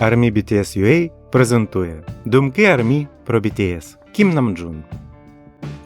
Армі BTS UA презентує Думки армі про BTS Кім Намджун.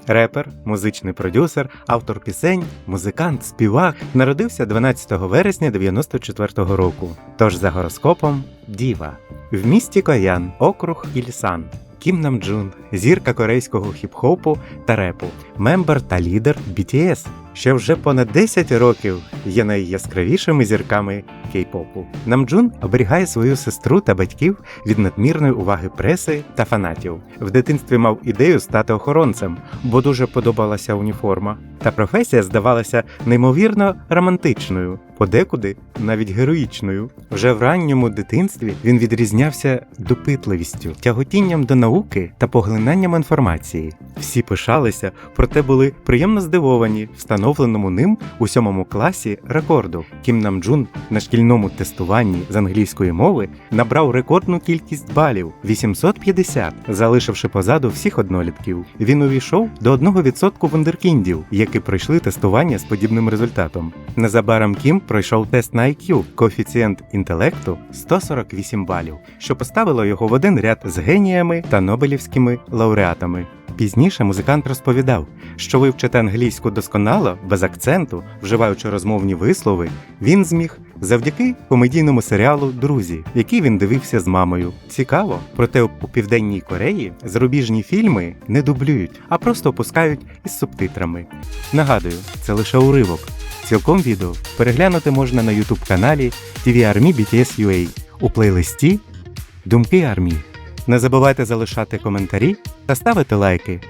Репер, музичний продюсер, автор пісень, музикант, співак народився 12 вересня 94-го року. Тож за гороскопом Діва. В місті Коян, округ Ільсан. Кім Намджун, зірка корейського хіп-хопу та репу, мембер та лідер BTS, що вже понад 10 років є найяскравішими зірками кей-попу. Намджун оберігає свою сестру та батьків від надмірної уваги преси та фанатів. В дитинстві мав ідею стати охоронцем, бо дуже подобалася уніформа. Та професія здавалася неймовірно романтичною, подекуди навіть героїчною. Вже в ранньому дитинстві він відрізнявся допитливістю, тяготінням до науки та поглинанням інформації. Всі пишалися, проте були приємно здивовані встановленому ним у сьомому класі рекорду. Кім Намджун на шкільному тестуванні з англійської мови набрав рекордну кількість балів 850, залишивши позаду всіх однолітків. Він увійшов до 1% вундеркіндів, які пройшли тестування з подібним результатом. Незабаром Кім пройшов тест на IQ, коефіцієнт інтелекту 148 балів, що поставило його в один ряд з геніями та нобелівськими лауреатами. Пізніше музикант розповідав, що вивчити англійську досконало, без акценту, вживаючи розмовні вислови, він зміг завдяки комедійному серіалу Друзі, який він дивився з мамою. Цікаво, проте у південній Кореї зарубіжні фільми не дублюють, а просто опускають із субтитрами. Нагадую, це лише уривок. Цілком відео переглянути можна на YouTube каналі TV Army BTS UA у плейлисті Думки армії. Не забувайте залишати коментарі та ставити лайки.